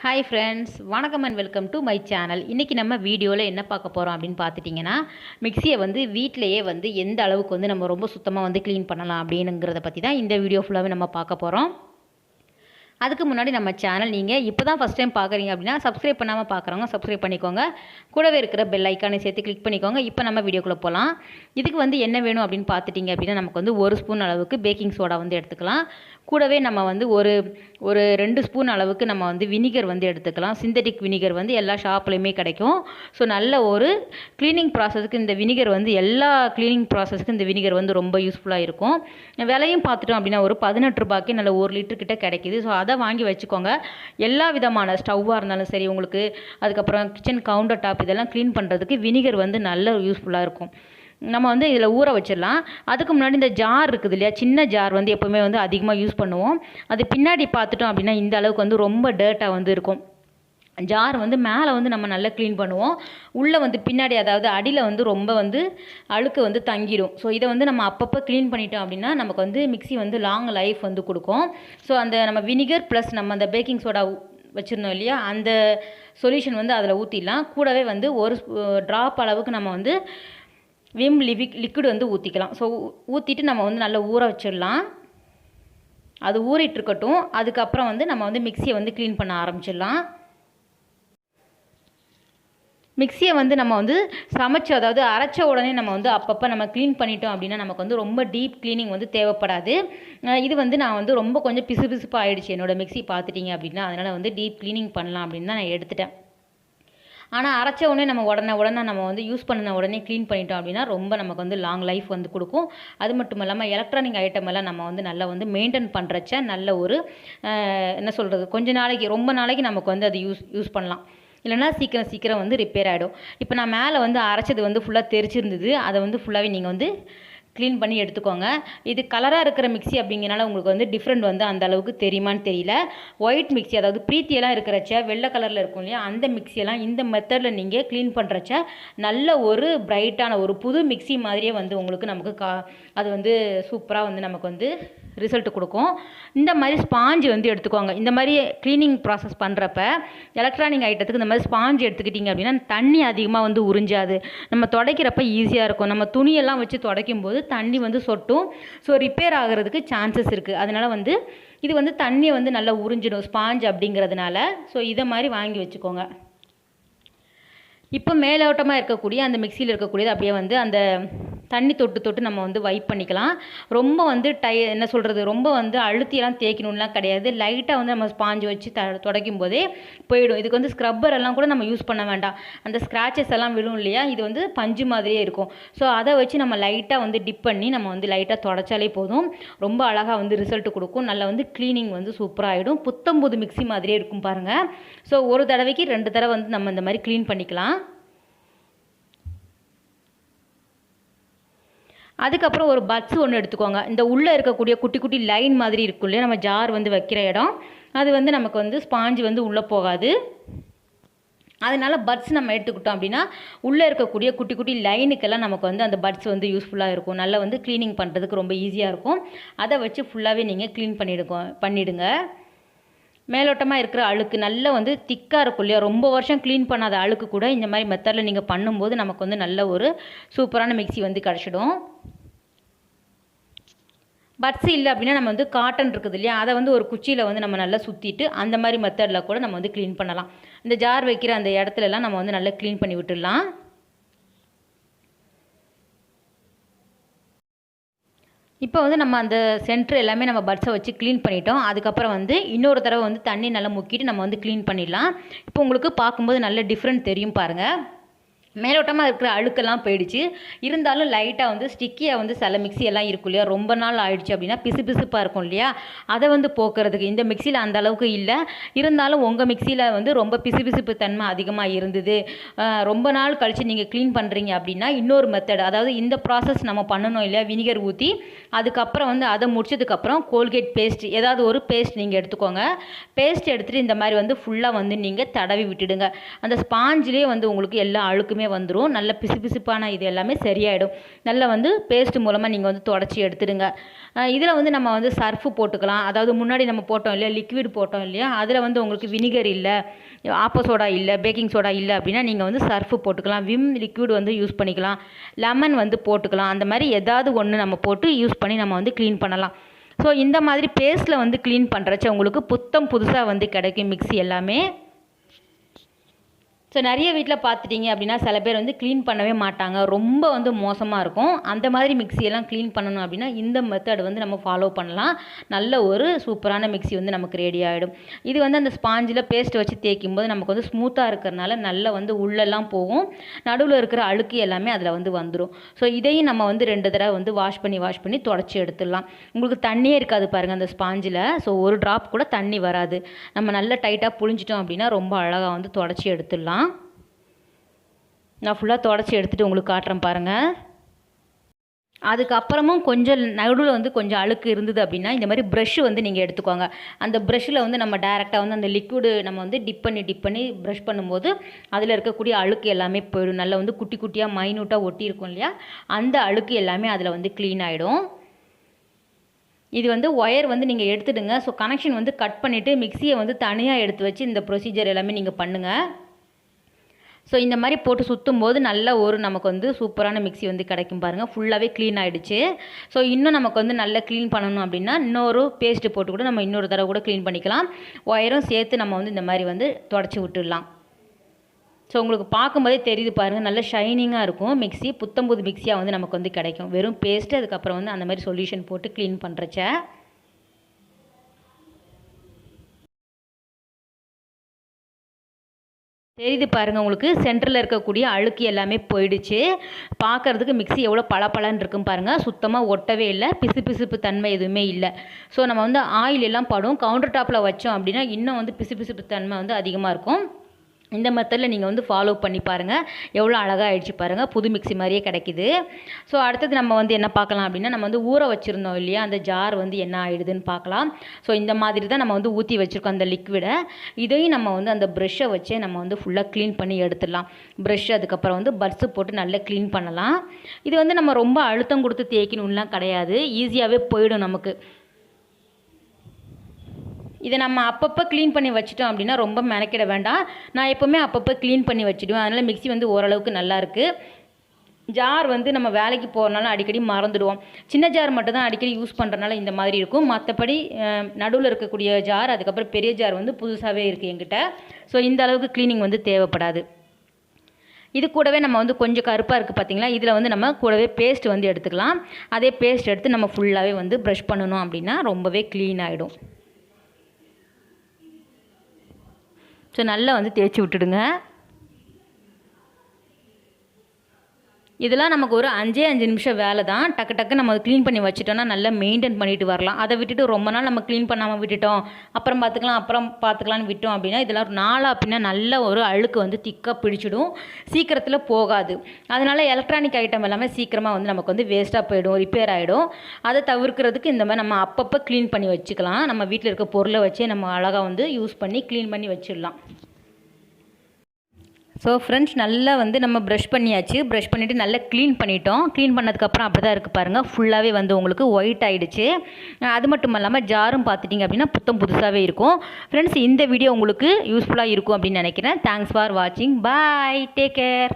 Hi friends வணக்கம் and welcome to my channel இன்றைக்கி நம்ம வீடியோவில் என்ன பார்க்க போகிறோம் அப்படின்னு பார்த்துட்டிங்கன்னா மிக்சியை வந்து வீட்டிலையே வந்து எந்த அளவுக்கு வந்து நம்ம ரொம்ப சுத்தமாக வந்து க்ளீன் பண்ணலாம் அப்படிங்கிறத பற்றி தான் இந்த வீடியோ ஃபுல்லாகவே நம்ம பார்க்க போகிறோம் அதுக்கு முன்னாடி நம்ம சேனல் நீங்கள் இப்போ தான் ஃபஸ்ட் டைம் பார்க்குறீங்க அப்படின்னா சப்ஸ்கிரைப் பண்ணாமல் பார்க்குறவங்க சப்ஸ்கிரைப் பண்ணிக்கோங்க. கூடவே இருக்கிற பெல் ஐக்கானை சேர்த்து கிளிக் பண்ணிக்கோங்க. இப்போ நம்ம வீடியோக்குள்ளே போகலாம் இதுக்கு வந்து என்ன வேணும் அப்படின்னு பார்த்துட்டிங்க அப்படின்னா நமக்கு வந்து ஒரு ஸ்பூன் அளவுக்கு பேக்கிங் சோடா வந்து எடுத்துக்கலாம். கூடவே நம்ம வந்து ஒரு ஒரு ரெண்டு ஸ்பூன் அளவுக்கு நம்ம வந்து வினிகர் வந்து எடுத்துக்கலாம். சிந்தட்டிக் வினிகர் வந்து எல்லா ஷாப்லேயுமே கிடைக்கும். ஸோ நல்ல ஒரு க்ளீனிங் ப்ராசஸ்க்கு இந்த வினிகர் வந்து எல்லா க்ளீனிங் ப்ராசஸ்க்கு இந்த வினிகர் வந்து ரொம்ப யூஸ்ஃபுல்லாக இருக்கும். விலையும் பார்த்துட்டோம் அப்படின்னா ஒரு பதினெட்டு ரூபாய்க்கு நல்ல ஒரு லிட்டர் கிட்ட கிடைக்கிது. ஸோ அதை வாங்கி வச்சுக்கோங்க. எல்லா விதமான ஸ்டவ்வாக இருந்தாலும் சரி உங்களுக்கு அதுக்கப்புறம் கிச்சன் கவுண்டர் டாப் இதெல்லாம் க்ளீன் பண்ணுறதுக்கு வினிகர் வந்து நல்ல யூஸ்ஃபுல்லாக இருக்கும். நம்ம வந்து இதில் ஊற வச்சிடலாம். அதுக்கு முன்னாடி இந்த ஜார் இருக்குது இல்லையா? சின்ன ஜார் வந்து எப்போவுமே வந்து அதிகமாக யூஸ் பண்ணுவோம். அது பின்னாடி பார்த்துட்டோம் அப்படின்னா இந்த அளவுக்கு வந்து ரொம்ப டேர்ட்டாக வந்து இருக்கும். ஜார் வந்து மேலே வந்து நம்ம நல்லா க்ளீன் பண்ணுவோம். உள்ளே வந்து பின்னாடி அதாவது அடியில் வந்து ரொம்ப வந்து அழுக்கு வந்து தங்கிடும் ஸோ இதை வந்து நம்ம அப்பப்போ க்ளீன் பண்ணிட்டோம் அப்படின்னா நமக்கு வந்து மிக்ஸி வந்து லாங் லைஃப் வந்து கொடுக்கும். ஸோ அந்த நம்ம வினிகர் ப்ளஸ் நம்ம அந்த பேக்கிங் சோடா வச்சுருந்தோம் இல்லையா? அந்த சொல்யூஷன் வந்து அதில் ஊற்றிடலாம் கூடவே வந்து ஒரு ட்ராப் அளவுக்கு நம்ம வந்து விம் லிவிக் லிக்விட் வந்து ஊற்றிக்கலாம் ஸோ ஊற்றிட்டு நம்ம வந்து நல்லா ஊற வச்சிடலாம். அது ஊறிட்டு இருக்கட்டும். அதுக்கப்புறம் வந்து நம்ம வந்து மிக்சியை வந்து க்ளீன் பண்ண ஆரம்பிச்சிடலாம். மிக்சியை வந்து நம்ம வந்து சமைச்சு அதாவது அரைச்ச உடனே நம்ம வந்து அப்பப்போ நம்ம க்ளீன் பண்ணிட்டோம் அப்படின்னா நமக்கு வந்து ரொம்ப டீப் க்ளீனிங் வந்து தேவைப்படாது. இது வந்து நான் வந்து ரொம்ப கொஞ்சம் பிசு பிசுப்பாக என்னோடய மிக்சி பார்த்துட்டிங்க அப்படின்னா. அதனால் வந்து டீப் க்ளீனிங் பண்ணலாம் அப்படின்னு தான் நான் எடுத்துட்டேன். ஆனால் அரைச்ச உடனே நம்ம உடனே உடனே நம்ம வந்து யூஸ் பண்ணின உடனே க்ளீன் பண்ணிட்டோம் அப்படின்னா ரொம்ப நமக்கு வந்து லாங் லைஃப் வந்து கொடுக்கும். அது மட்டும் இல்லாமல் எலக்ட்ரானிக் ஐட்டம் எல்லாம் நம்ம வந்து நல்லா வந்து மெயின்டைன் பண்ணுறச்ச நல்ல ஒரு என்ன சொல்கிறது கொஞ்ச நாளைக்கு ரொம்ப நாளைக்கு நமக்கு வந்து அது யூஸ் யூஸ் பண்ணலாம். இல்லைனா சீக்கிரம் சீக்கிரம் வந்து ரிப்பேர் ஆகிடும் இப்போ நான் மேலே வந்து அரைச்சது வந்து ஃபுல்லாக தெரிச்சிருந்தது. அதை வந்து ஃபுல்லாகவே நீங்கள் வந்து க்ளீன் பண்ணி எடுத்துக்கோங்க. இது கலராக இருக்கிற மிக்சி அப்படிங்கிறனால உங்களுக்கு வந்து டிஃப்ரெண்ட் வந்து அந்த அளவுக்கு தெரியுமான்னு தெரியல. ஒயிட் மிக்சி அதாவது ப்ரீத்தியெல்லாம் இருக்கிறச்ச வெள்ளை கலரில் இருக்கும் இல்லையா அந்த மிக்சியெல்லாம் இந்த மெத்தடில் நீங்கள் க்ளீன் பண்ணுறச்ச நல்ல ஒரு பிரைட்டான ஒரு புது மிக்சி மாதிரியே வந்து உங்களுக்கு நமக்கு கா அது வந்து சூப்பராக வந்து நமக்கு வந்து ரிசல்ட் கொடுக்கும். இந்த மாதிரி ஸ்பாஞ்சு வந்து எடுத்துக்கோங்க. இந்த மாதிரி க்ளீனிங் ப்ராசஸ் பண்ணுறப்ப எலக்ட்ரானிக் ஐட்டத்துக்கு இந்த மாதிரி ஸ்பாஞ்சு எடுத்துக்கிட்டிங்க அப்படின்னா தண்ணி அதிகமாக வந்து உறிஞ்சாது. நம்ம துடைக்கிறப்ப ஈஸியாக இருக்கும். நம்ம துணியெல்லாம் வச்சு துடைக்கும் போது தண்ணி வந்து சொட்டும். ஸோ ரிப்பேர் ஆகிறதுக்கு சான்சஸ் இருக்குது அதனால் வந்து இது வந்து தண்ணியை வந்து நல்லா உறிஞ்சிடும் ஸ்பாஞ்ச் அப்படிங்கிறதுனால. ஸோ இதை மாதிரி வாங்கி வச்சுக்கோங்க. இப்போ மேலோட்டமாக இருக்கக்கூடிய அந்த மிக்சியில் இருக்கக்கூடியது அப்படியே வந்து அந்த தண்ணி தொட்டு தொட்டு நம்ம வந்து வைப் பண்ணிக்கலாம். ரொம்ப வந்து டை என்ன சொல்கிறது ரொம்ப வந்து அழுத்தியெல்லாம் தேய்க்கணும்லாம் கிடையாது. லைட்டாக வந்து நம்ம ஸ்பாஞ்சு வச்சு த துடைக்கும் போதே போயிடும். இதுக்கு வந்து ஸ்க்ரப்பர் எல்லாம் கூட நம்ம யூஸ் பண்ண வேண்டாம். அந்த ஸ்க்ராச்சஸ் எல்லாம் விழும் இல்லையா? இது வந்து பஞ்சு மாதிரியே இருக்கும். ஸோ அதை வச்சு நம்ம லைட்டாக வந்து டிப் பண்ணி நம்ம வந்து லைட்டாக தொடச்சாலே போதும். ரொம்ப அழகாக வந்து ரிசல்ட் கொடுக்கும். நல்லா வந்து க்ளீனிங் வந்து சூப்பராக ஆகிடும் புத்தம்புது மிக்சி மாதிரியே இருக்கும் பாருங்கள் ஸோ ஒரு தடவைக்கு ரெண்டு தடவை வந்து நம்ம இந்த மாதிரி க்ளீன் பண்ணிக்கலாம். அதுக்கப்புறம் ஒரு பட்ஸ் ஒன்று எடுத்துக்கோங்க. இந்த உள்ளே இருக்கக்கூடிய குட்டி குட்டி லைன் மாதிரி இருக்கும் இல்லையா? நம்ம ஜார் வந்து வைக்கிற இடம். அது வந்து நமக்கு வந்து ஸ்பாஞ்சு வந்து உள்ளே போகாது. அதனால் பட்ஸ் நம்ம எடுத்துக்கிட்டோம் அப்படின்னா உள்ளே இருக்கக்கூடிய குட்டி குட்டி லைனுக்கெல்லாம் நமக்கு வந்து அந்த பட்ஸ் வந்து யூஸ்ஃபுல்லாக இருக்கும். நல்லா வந்து க்ளீனிங் பண்ணுறதுக்கு ரொம்ப ஈஸியாக இருக்கும். அதை வச்சு ஃபுல்லாகவே நீங்கள் க்ளீன் பண்ணிடுங்க பண்ணிவிடுங்க மேலோட்டமாக இருக்கிற அழுக்கு நல்லா வந்து திக்காக இருக்கும் இல்லையா? ரொம்ப வருஷம் க்ளீன் பண்ணாத அழுக்கு கூட இந்த மாதிரி மெத்தடில் நீங்கள் பண்ணும்போது நமக்கு வந்து நல்ல ஒரு சூப்பரான மிக்சி வந்து கிடச்சிடும். பட்ஸ் இல்லை அப்படின்னா நம்ம வந்து காட்டன் இருக்குது இல்லையா? அதை வந்து ஒரு குச்சியில் வந்து நம்ம நல்லா சுற்றிட்டு அந்த மாதிரி மெத்தடில் கூட நம்ம வந்து க்ளீன் பண்ணலாம். இந்த ஜார் வைக்கிற அந்த இடத்துலலாம் நம்ம வந்து நல்லா க்ளீன் பண்ணி விட்டுடலாம். இப்போ வந்து நம்ம அந்த சென்ட்ரு எல்லாமே நம்ம பட்ஸை வச்சு க்ளீன் பண்ணிட்டோம். அதுக்கப்புறம் வந்து இன்னொரு தடவை வந்து தண்ணி நல்லா முக்கிட்டு நம்ம வந்து க்ளீன் பண்ணிடலாம். இப்போ உங்களுக்கு பார்க்கும்போது நல்ல டிஃப்ரெண்ட் தெரியும் பாருங்கள் மேலோட்டமாக இருக்கிற அழுக்கெல்லாம் போயிடுச்சு. இருந்தாலும் லைட்டாக வந்து ஸ்டிக்கியாக வந்து சில மிக்சி எல்லாம் இருக்கும் இல்லையா? ரொம்ப நாள் ஆயிடுச்சு அப்படின்னா பிசு பிசுப்பாக இருக்கும் இல்லையா? அதை வந்து போக்குறதுக்கு இந்த மிக்சியில் அந்த அளவுக்கு இல்லை. இருந்தாலும் உங்கள் மிக்சியில் வந்து ரொம்ப பிசு பிசுப்பு தன்மை அதிகமாக இருந்தது. ரொம்ப நாள் கழித்து நீங்கள் க்ளீன் பண்ணுறீங்க அப்படின்னா இன்னொரு மெத்தட் அதாவது இந்த ப்ராசஸ் நம்ம பண்ணணும் இல்லையா? வினிகர் ஊற்றி அதுக்கப்புறம் வந்து அதை முடிச்சதுக்கப்புறம் கோல்கேட் பேஸ்ட் ஏதாவது ஒரு பேஸ்ட் நீங்கள் எடுத்துக்கோங்க. பேஸ்ட் எடுத்துகிட்டு இந்த மாதிரி வந்து ஃபுல்லாக வந்து நீங்கள் தடவி விட்டுடுங்க. அந்த ஸ்பாஞ்சிலே வந்து உங்களுக்கு எல்லா அழுக்குமே எல்லாமே வந்துடும் நல்ல பிசுபிசுப்பான இது எல்லாமே சரியாயிடும். நல்லா வந்து பேஸ்ட் மூலமாக நீங்கள் வந்து தொடச்சி எடுத்துடுங்க. இதில் வந்து நம்ம வந்து சர்ஃபு போட்டுக்கலாம். அதாவது முன்னாடி நம்ம போட்டோம் இல்லையா? லிக்விட் போட்டோம் இல்லையா? அதில் வந்து உங்களுக்கு வினிகர் இல்லை ஆப்போ சோடா இல்லை பேக்கிங் சோடா இல்லை அப்படின்னா நீங்கள் வந்து சர்ஃபு போட்டுக்கலாம். விம் லிக்விட் வந்து யூஸ் பண்ணிக்கலாம். லெமன் வந்து போட்டுக்கலாம். அந்த மாதிரி ஏதாவது ஒன்று நம்ம போட்டு யூஸ் பண்ணி நம்ம வந்து க்ளீன் பண்ணலாம். ஸோ இந்த மாதிரி பேஸ்ட்டில் வந்து க்ளீன் பண்ணுறச்ச உங்களுக்கு புத்தம் புதுசாக வந்து கிடைக்கும் மிக்ஸி எல்லாமே. ஸோ நிறைய வீட்டில் பார்த்துட்டிங்க அப்படின்னா சில பேர் வந்து க்ளீன் பண்ணவே மாட்டாங்க. ரொம்ப வந்து மோசமாக இருக்கும். அந்த மாதிரி மிக்ஸியெல்லாம் க்ளீன் பண்ணணும் அப்படின்னா இந்த மெத்தட் வந்து நம்ம ஃபாலோ பண்ணலாம். நல்ல ஒரு சூப்பரான மிக்ஸி வந்து நமக்கு ரெடி ஆகிடும் இது வந்து அந்த ஸ்பாஞ்சில் பேஸ்ட் வச்சு தேய்க்கும் போது நமக்கு வந்து ஸ்மூத்தாக இருக்கிறனால நல்லா வந்து உள்ளெல்லாம் போகும். நடுவில் இருக்கிற அழுக்கு எல்லாமே அதில் வந்து வந்துடும் ஸோ இதையும் நம்ம வந்து ரெண்டு தடவை வந்து வாஷ் பண்ணி வாஷ் பண்ணி தொடச்சி எடுத்துடலாம். உங்களுக்கு தண்ணியே இருக்காது பாருங்கள் அந்த ஸ்பாஞ்சில் ஸோ ஒரு ட்ராப் கூட தண்ணி வராது. நம்ம நல்லா டைட்டாக புழிஞ்சிட்டோம் அப்படின்னா ரொம்ப அழகாக வந்து தொடச்சி எடுத்துடலாம். நான் ஃபுல்லாக தொடச்சி எடுத்துகிட்டு உங்களுக்கு காட்டுறேன் பாருங்கள் அதுக்கப்புறமும் கொஞ்சம் நடுவில் வந்து கொஞ்சம் அழுக்கு இருந்தது அப்படின்னா இந்த மாதிரி ப்ரஷ் வந்து நீங்கள் எடுத்துக்கோங்க. அந்த ப்ரஷ்ஷில் வந்து நம்ம டேரெக்டாக வந்து அந்த லிக்விடு நம்ம வந்து டிப் பண்ணி டிப் பண்ணி ப்ரஷ் பண்ணும்போது அதில் இருக்கக்கூடிய அழுக்கு எல்லாமே போயிடும். நல்லா வந்து குட்டி குட்டியாக மைனூட்டாக ஒட்டி இருக்கும் இல்லையா? அந்த அழுக்கு எல்லாமே அதில் வந்து க்ளீன் ஆகிடும் இது வந்து ஒயர் வந்து நீங்கள் எடுத்துடுங்க. ஸோ கனெக்ஷன் வந்து கட் பண்ணிவிட்டு மிக்சியை வந்து தனியாக எடுத்து வச்சு இந்த ப்ரொசீஜர் எல்லாமே நீங்கள் பண்ணுங்கள் ஸோ இந்த மாதிரி போட்டு சுற்றும் போது நல்ல ஒரு நமக்கு வந்து சூப்பரான மிக்ஸி வந்து கிடைக்கும் பாருங்கள் ஃபுல்லாகவே க்ளீன் ஆகிடுச்சு ஸோ இன்னும் நமக்கு வந்து நல்லா க்ளீன் பண்ணணும் அப்படின்னா இன்னொரு பேஸ்ட்டு போட்டு கூட நம்ம இன்னொரு தடவை கூட க்ளீன் பண்ணிக்கலாம். ஒயரும் சேர்த்து நம்ம வந்து இந்த மாதிரி வந்து தொடச்சி விட்டுடலாம். ஸோ உங்களுக்கு பார்க்கும்போதே தெரியுது பாருங்கள் நல்ல ஷைனிங்காக இருக்கும். மிக்ஸி புத்தம்புது மிக்ஸியாக வந்து நமக்கு வந்து கிடைக்கும். வெறும் பேஸ்ட்டு அதுக்கப்புறம் வந்து அந்த மாதிரி சொல்யூஷன் போட்டு க்ளீன் பண்ணுறச்ச தெரியுது பாருங்கள் உங்களுக்கு. சென்டரில் இருக்கக்கூடிய அழுக்கு எல்லாமே போயிடுச்சு. பார்க்குறதுக்கு மிக்ஸி எவ்வளோ பளபளன்னு இருக்கும் பாருங்கள் சுத்தமாக ஒட்டவே இல்லை. பிசு பிசுப்பு தன்மை எதுவுமே இல்லை. ஸோ நம்ம வந்து ஆயில் எல்லாம் படும் கவுண்டர் டாப்பில் வச்சோம் அப்படின்னா இன்னும் வந்து பிசு பிசுப்பு தன்மை வந்து அதிகமாக இருக்கும். இந்த மெத்தடில் நீங்கள் வந்து ஃபாலோ பண்ணி பாருங்கள் எவ்வளோ அழகாக ஆயிடுச்சு பாருங்கள் புது மிக்ஸி மாதிரியே கிடைக்கிது. ஸோ அடுத்தது நம்ம வந்து என்ன பார்க்கலாம் அப்படின்னா நம்ம வந்து ஊற வச்சுருந்தோம் இல்லையா? அந்த ஜார் வந்து என்ன ஆகிடுதுன்னு பார்க்கலாம். ஸோ இந்த மாதிரி தான் நம்ம வந்து ஊற்றி வச்சுருக்கோம் அந்த லிக்விடை இதையும் நம்ம வந்து அந்த ப்ரெஷ்ஷை வச்சே நம்ம வந்து ஃபுல்லாக க்ளீன் பண்ணி எடுத்துடலாம். ப்ரெஷ் அதுக்கப்புறம் வந்து பட்ஸு போட்டு நல்லா க்ளீன் பண்ணலாம். இது வந்து நம்ம ரொம்ப அழுத்தம் கொடுத்து தேய்க்கணும்லாம் கிடையாது. ஈஸியாகவே போயிடும் நமக்கு. இதை நம்ம அப்பப்போ க்ளீன் பண்ணி வச்சிட்டோம் அப்படின்னா ரொம்ப மெனக்கிட வேண்டாம். நான் எப்போவுமே அப்பப்போ க்ளீன் பண்ணி வச்சுடுவேன். அதனால் மிக்ஸி வந்து ஓரளவுக்கு நல்லா இருக்குது ஜார் வந்து நம்ம வேலைக்கு போகிறனால அடிக்கடி மறந்துடுவோம். சின்ன ஜார் மட்டும் தான் அடிக்கடி யூஸ் பண்ணுறனால இந்த மாதிரி இருக்கும். மற்றபடி நடுவில் இருக்கக்கூடிய ஜார் அதுக்கப்புறம் பெரிய ஜார் வந்து புதுசாகவே இருக்குது எங்கிட்ட ஸோ இந்த அளவுக்கு க்ளீனிங் வந்து தேவைப்படாது. இது கூடவே நம்ம வந்து கொஞ்சம் கருப்பாக இருக்குது பார்த்திங்களா இதில் வந்து நம்ம கூடவே பேஸ்ட் வந்து எடுத்துக்கலாம். அதே பேஸ்ட் எடுத்து நம்ம ஃபுல்லாகவே வந்து ப்ரஷ் பண்ணணும் அப்படின்னா ரொம்பவே க்ளீன் ஆகிடும் ஸோ நல்லா வந்து தேய்ச்சி விட்டுடுங்க. இதெல்லாம் நமக்கு ஒரு அஞ்சே அஞ்சு நிமிஷம் வேலை தான். டக்கு டக்கு நம்ம க்ளீன் பண்ணி வச்சுட்டோம்னா நல்லா மெயின்டைன் பண்ணிட்டு வரலாம். அதை விட்டுட்டு ரொம்ப நாள் நம்ம க்ளீன் பண்ணாமல் விட்டுட்டோம். அப்புறம் பார்த்துக்கலாம் அப்புறம் பார்த்துக்கலான்னு விட்டோம் அப்படின்னா இதெல்லாம் நாளாக அப்படின்னா நல்ல ஒரு அழுக்கு வந்து திக்காக பிடிச்சிடும். சீக்கிரத்தில் போகாது. அதனால் எலக்ட்ரானிக் ஐட்டம் எல்லாமே சீக்கிரமாக வந்து நமக்கு வந்து வேஸ்ட்டாக போயிடும் ரிப்பேர் ஆகிடும் அதை தவிர்க்கிறதுக்கு இந்த மாதிரி நம்ம அப்பப்போ க்ளீன் பண்ணி வச்சுக்கலாம். நம்ம வீட்டில் இருக்க பொருளை வச்சே நம்ம அழகாக வந்து யூஸ் பண்ணி க்ளீன் பண்ணி வச்சிடலாம். ஸோ ஃப்ரெண்ட்ஸ் நல்லா வந்து நம்ம ப்ரஷ் பண்ணியாச்சு. ப்ரஷ் பண்ணிவிட்டு நல்லா க்ளீன் பண்ணிட்டோம். க்ளீன் பண்ணதுக்கப்புறம் அப்படி தான் இருக்குது பாருங்கள் ஃபுல்லாகவே வந்து உங்களுக்கு ஒயிட் ஆகிடுச்சு அது மட்டும் இல்லாமல் ஜாரும் பார்த்துட்டிங்க அப்படின்னா புத்தம் புதுசாகவே இருக்கும். ஃப்ரெண்ட்ஸ் இந்த வீடியோ உங்களுக்கு யூஸ்ஃபுல்லாக இருக்கும் அப்படின்னு நினைக்கிறேன். தேங்க்ஸ் ஃபார் வாட்சிங் பாய் டேக் கேர்